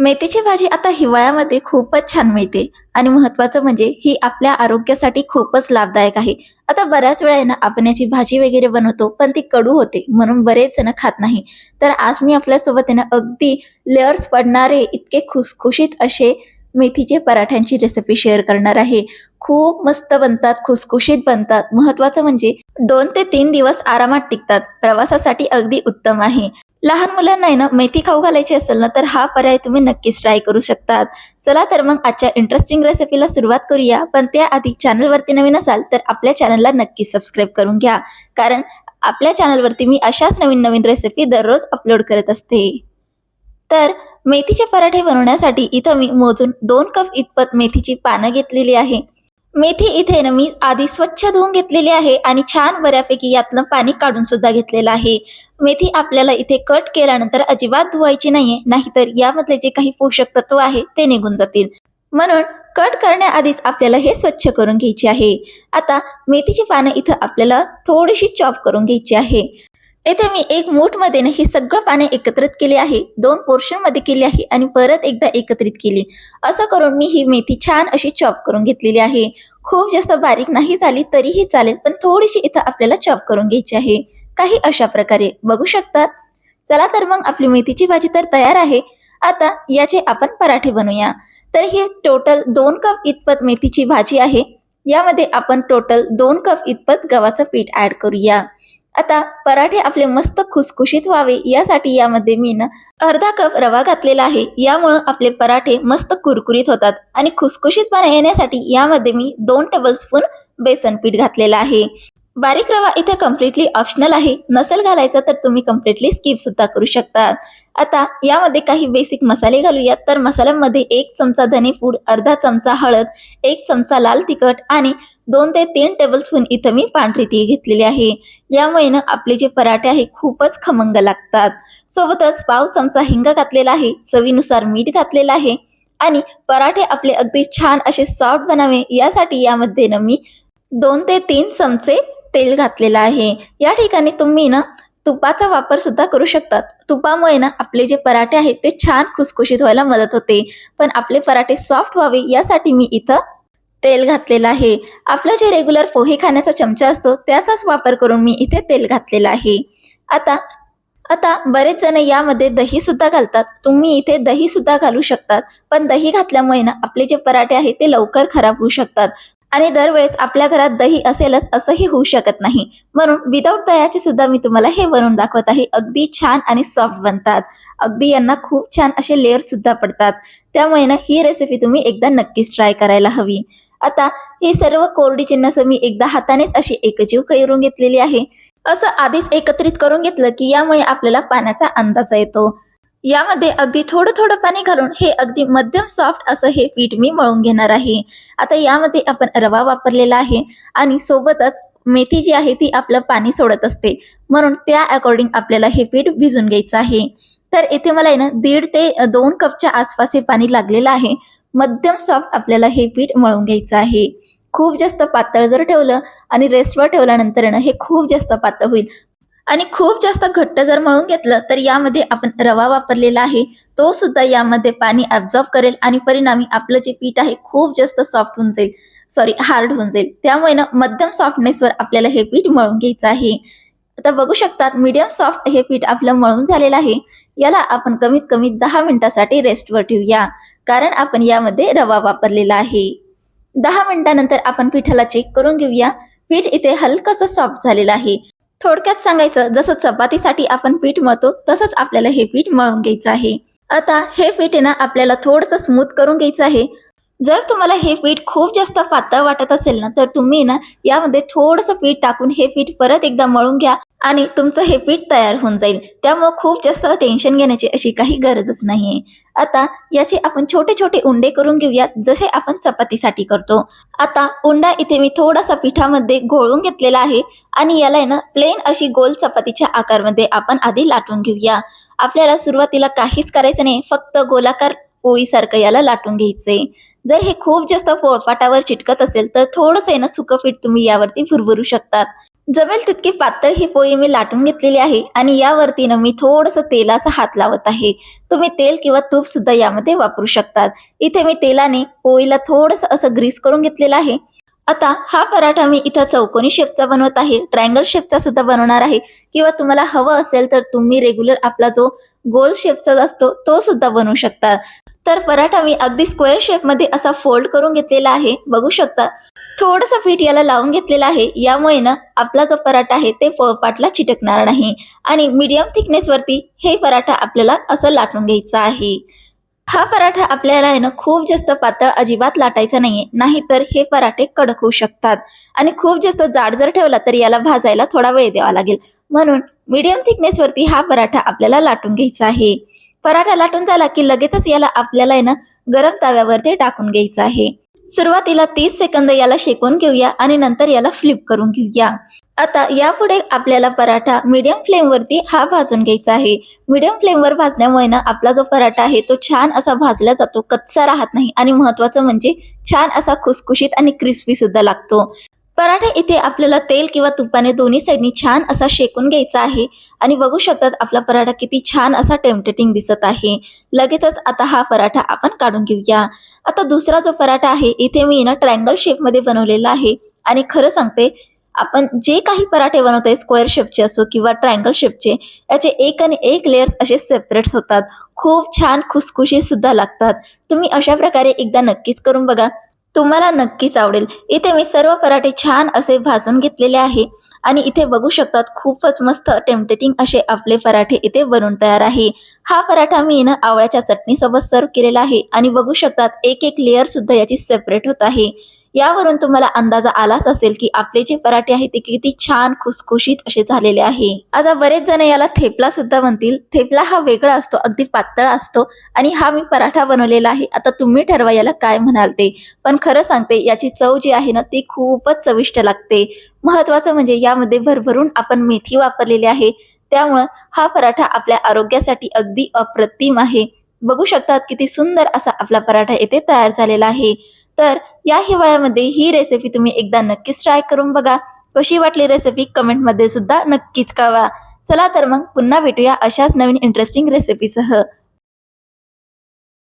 मेथीची भाजी आता हिवाळ्यामध्ये खूपच छान मिळते. आणि महत्वाचं म्हणजे ही आपल्या आरोग्यासाठी खूपच लाभदायक आहे. आता बऱ्याच वेळा ना आपण याची भाजी वगैरे बनवतो पण ती कडू होते म्हणून बरेच जण खात नाही. तर आज मी आपल्यासोबत ना अगदी लेअर्स पडणारे इतके खुसखुशीत असे मेथीचे पराठ्यांची रेसिपी शेअर करणार आहे. खूप मस्त बनतात खुसखुशीत बनतात. महत्वाचं म्हणजे दोन ते तीन दिवस आरामात टिकतात. प्रवासासाठी अगदी उत्तम आहे. लहान मुलांना आहे ना मेथी खाऊ घालायची असेल ना तर हा पर्याय तुम्ही नक्कीच ट्राय करू शकतात. चला तर मग आजच्या इंटरेस्टिंग रेसिपीला सुरुवात करूया. पण त्याआधी चॅनलवरती नवीन असाल तर आपल्या चॅनलला नक्की सबस्क्राईब करून घ्या. कारण आपल्या चॅनलवरती मी अशाच नवीन नवीन रेसिपी दररोज अपलोड करत असते. तर मेथीचे पराठे बनवण्यासाठी इथं मी मोजून दोन कप इतपत मेथीची पानं घेतलेली आहे. मेथी इथे ना मी आधी स्वच्छ धुवून घेतलेली आहे आणि छान बऱ्यापैकी यातलं पाणी काढून सुद्धा घेतलेलं आहे. मेथी आपल्याला इथे कट केल्यानंतर अजिबात धुवायची नाहीये नाहीतर यामधले जे काही पोषक तत्व आहे ते निघून जातील. म्हणून कट करण्याआधीच आपल्याला हे स्वच्छ करून घ्यायचे आहे. आता मेथीची पानं इथं आपल्याला थोडीशी चॉप करून घ्यायची आहे. येथे मी एक मूठमध्ये ही सगळं पाने एकत्रित केले आहे. दोन पोर्शनमध्ये केले आहे आणि परत एकदा एकत्रित केली. असं करून मी ही मेथी छान अशी चॉप करून घेतलेली आहे. खूप जास्त बारीक नाही झाली तरीही चालेल पण थोडीशी इथं आपल्याला चॉप करून घ्यायची आहे. काही अशा प्रकारे. बघू शकतात? चला तर मग आपली मेथीची भाजी तर तयार आहे. आता याचे आपण पराठे बनवूया. तर ही टोटल दोन कप इतपत मेथीची भाजी आहे. यामध्ये आपण टोटल दोन कप इतपत गव्हाचं पीठ ऍड करूया. आता पराठे आपले मस्त खुसखुशीत व्हावे यासाठी यामध्ये मी ना अर्धा कप रवा घातलेला आहे. यामुळं आपले पराठे मस्त कुरकुरीत होतात आणि खुसखुशीतपणा येण्यासाठी यामध्ये मी दोन टेबलस्पून बेसन पीठ घातलेलं आहे. बारीक रवा इथे कम्प्लिटली ऑप्शनल आहे. नसेल घालायचं तर तुम्ही कम्प्लिटली स्किप सुद्धा करू शकता आता यामध्ये काही बेसिक मसाले घालूयात. तर मसाल्यामध्ये एक चमचा धने फूड अर्धा चमचा हळद एक चमचा लाल तिखट आणि दोन ते तीन टेबलस्पून इथं मी पांढरी तीळ घेतलेली आहे. यामुळे ना आपले जे पराठे आहे खूपच खमंग लागतात. सोबतच पाव चमचा हिंग घातलेला आहे. चवीनुसार मीठ घातलेलं आहे. आणि पराठे आपले अगदी छान असे सॉफ्ट बनावे. यासाठी यामध्ये ना मी दोन ते तीन चमचे तेल घातलेलं आहे. या ठिकाणी तुम्ही ना तुपाचा वापर सुद्धा करू शकतात. तुपामुळे ना आपले जे पराठे आहेत ते छान खुसखुशीत व्हायला मदत होते. पण आपले पराठे सॉफ्ट व्हावे यासाठी मी इथं तेल घातलेलं आहे. आपलं जे रेग्युलर पोहे खाण्याचा चमचा असतो त्याचाच वापर करून मी इथे तेल घातलेलं आहे. आता आता बरेच जण यामध्ये दही सुद्धा घालतात. तुम्ही इथे दही सुद्धा घालू शकतात. पण दही घातल्यामुळे ना आपले जे पराठे आहेत ते लवकर खराब होऊ शकतात. आणि दरवेळेस आपल्या घरात दही असेलच असंही होऊ शकत नाही. म्हणून विदाऊट दह्याचे सुद्धा मी तुम्हाला हे बनवून दाखवत आहे. अगदी छान आणि सॉफ्ट बनतात. अगदी यांना खूप छान असे लेअर सुद्धा पडतात. त्यामुळे ना ही रेसिपी तुम्ही एकदा नक्कीच ट्राय करायला हवी. आता ही सर्व कोरडी चिन्ह मी एकदा हातानेच अशी एकजीव करून घेतलेली आहे. असं आधीच एकत्रित करून घेतलं की यामुळे आपल्याला पाण्याचा अंदाज येतो. यामध्ये अगदी थोडं थोडं पाणी घालून हे अगदी मध्यम सॉफ्ट असं हे पीठ मी मळून घेणार आहे. आता यामध्ये आपण रवा वापरलेला आहे आणि सोबतच मेथी जी आहे ती आपलं पाणी सोडत असते. म्हणून त्या अकॉर्डिंग आपल्याला हे पीठ भिजून घ्यायचं आहे. तर इथे मला आहे ना दीड ते दोन कपच्या आसपास हे पाणी लागलेलं आहे. मध्यम सॉफ्ट आपल्याला हे पीठ मळून घ्यायचं आहे. खूप जास्त पातळ जर ठेवलं आणि रेस्टवर ठेवल्यानंतर ना हे खूप जास्त पातळ होईल. आणि खूप जास्त घट्ट जर मळून घेतलं तर यामध्ये आपण रवा वापरलेला आहे. तो सुद्धा यामध्ये पाणी ॲब्झॉर्ब करेल आणि परिणामी आपलं जे पीठ आहे खूप जास्त सॉफ्ट होऊन जाईल. सॉरी हार्ड होऊन जाईल. त्यामुळे ना मध्यम सॉफ्टनेसवर आपल्याला हे पीठ मळून घ्यायचं आहे. आता बघू शकतात मीडियम सॉफ्ट हे पीठ आपलं मळून झालेलं आहे. याला आपण कमीत कमी दहा मिनिटासाठी रेस्टवर ठेवूया. कारण आपण यामध्ये रवा वापरलेला आहे. दहा मिनिटानंतर आपण पिठाला चेक करून घेऊया. पीठ इथे हलकंसं सॉफ्ट झालेलं आहे. थोडक्यात सांगायचं जसं चपातीसाठी आपण पीठ मळतो तसंच आपल्याला हे पीठ मळून घ्यायचं आहे. आता हे पीठ ना आपल्याला थोडंसं स्मूथ करून घ्यायचं आहे. जर तुम्हाला हे पीठ खूप जास्त पातळ वाटत असेल ना तर तुम्ही ना यामध्ये थोडंसं पीठ टाकून हे पीठ परत एकदा मळून घ्या आणि तुमचं हे पीठ तयार होऊन जाईल. त्यामुळे खूप जास्त टेन्शन घेण्याची अशी काही गरजच नाहीये. आता याचे आपण छोटे छोटे उंडे करून घेऊयात जसे आपण चपातीसाठी करतो. आता उंडा इथे मी थोडासा पिठामध्ये घोळून घेतलेला आहे आणि याला ना प्लेन अशी गोल चपातीच्या आकारमध्ये आपण आधी लाटून घेऊया. आपल्याला सुरुवातीला काहीच करायचं नाही फक्त गोलाकार पोळीसारखं याला लाटून घ्यायचंय जर हे खूप जास्त पोळपाटावर चिटकत असेल तर थोडंसं आहे ना सुकं पीठ तुम्ही यावरती भुरभरू शकतात. जमेल तितकी पातळ ही पोळी मी लाटून घेतलेली आहे आणि यावरती ना मी थोडंसं तेलाचा हात लावत आहे. तुम्ही तेल किंवा तूप सुद्धा यामध्ये वापरू शकतात. इथे मी तेलाने पोळीला थोडंसं असं ग्रीस करून घेतलेलं आहे. आता हा पराठा मी इथं चौकोनी शेपचा बनवत आहे. ट्रायंगल शेपचा सुद्धा बनवणार आहे. किंवा तुम्हाला हवं असेल तर तुम्ही रेग्युलर आपला जो गोल शेपचा असतो तो सुद्धा बनवू शकता. तर पराठा मी अगदी स्क्वेअर शेपमध्ये असा फोल्ड करून घेतलेला आहे. बघू शकता. थोडंसं पीठ याला लावून घेतलेलं आहे. यामुळे ना आपला जो पराठा आहे ते पोळपाटला चिटकणार नाही. आणि मीडियम थिकनेसवरती हे पराठा आपल्याला असं लाटून घ्यायचं आहे. हा पराठा आपल्याला आहे ना खूप जास्त पातळ अजिबात लाटायचा नाहीये. नाहीतर हे पराठे कडक होऊ शकतात. आणि खूप जास्त जाड जर ठेवला तर याला भाजायला थोडा वेळ द्यावा लागेल. म्हणून मीडियम थिकनेसवरती हा पराठा आपल्याला लाटून घ्यायचा आहे. पराठा लाटून झाला की लगेचच याला आपल्याला आहे ना गरम तव्यावरती टाकून घ्यायचं आहे. सुरुवातीला तीस सेकंद याला शेकून घेऊया आणि नंतर याला फ्लिप करून घेऊया. आता यापुढे आपल्याला पराठा मीडियम फ्लेमवरती हा भाजून घ्यायचा आहे. मीडियम फ्लेमवर भाजल्यामुळे ना आपला जो पराठा आहे तो छान असा भाजला जातो कच्चा राहत नाही आणि महत्वाचं म्हणजे छान असा खुसखुशीत आणि क्रिस्पी सुद्धा लागतो. पराठा इथे आपल्याला तेल किंवा तुपाने दोन्ही साईडनी छान असा शेकून घ्यायचा आहे. आणि बघू शकतात आपला पराठा किती छान असा टेम्पटेटिंग दिसत आहे. लगेचच आता हा पराठा आपण काढून घेऊया. आता दुसरा जो पराठा आहे इथे मी ना ट्रँगल शेपमध्ये बनवलेला आहे. आणि खरं सांगते आपण जे काही पराठे बनवतोय स्क्वेअर शेपचे असो किंवा ट्रायंगल शेपचे याचे एक आणि एक लेयर्स असे सेपरेट्स होतात. खूप छान खुसखुशी सुद्धा लागतात. तुम्ही अशा प्रकारे एकदा नक्कीच करून बघा. तुम्हाला नक्कीच आवडेल. इथे मी सर्व पराठे छान असे भाजून घेतलेले आहे. आणि इथे बघू शकतात खूपच मस्त टेम्पटेटिंग असे आपले पराठे इथे बनून तयार आहे. हा पराठा मी ना आवळ्याच्या चटणीसोबत सर्व केलेला आहे. आणि बघू शकतात एक एक लेअर सुद्धा याची सेपरेट होत आहे. यावरून तुम्हाला अंदाजा आलाच असेल की आपले जे पराठे आहेत ते किती छान खुसखुशीत असे झालेले आहे. आता बरेच जण याला थेपला सुद्धा म्हणतील. थेपला हा वेगळा असतो अगदी पातळ असतो आणि हा मी पराठा बनवलेला आहे. आता तुम्ही ठरवा याला काय म्हणाल ते. पण खरं सांगते याची चव जी आहे ना ती खूपच चविष्ट लागते. महत्वाचं म्हणजे यामध्ये भरभरून आपण मेथी वापरलेली आहे. त्यामुळं हा पराठा आपल्या आरोग्यासाठी अगदी अप्रतिम आहे. बघू शकतात किती सुंदर असा आपला पराठा येथे तयार झालेला आहे. तर या हिवाळ्यामध्ये ही रेसिपी तुम्ही एकदा नक्कीच ट्राय करून बघा. कशी वाटली रेसिपी कमेंटमध्ये सुद्धा नक्कीच कळवा. चला तर मग पुन्हा भेटूया अशाच नवीन इंटरेस्टिंग रेसिपीसह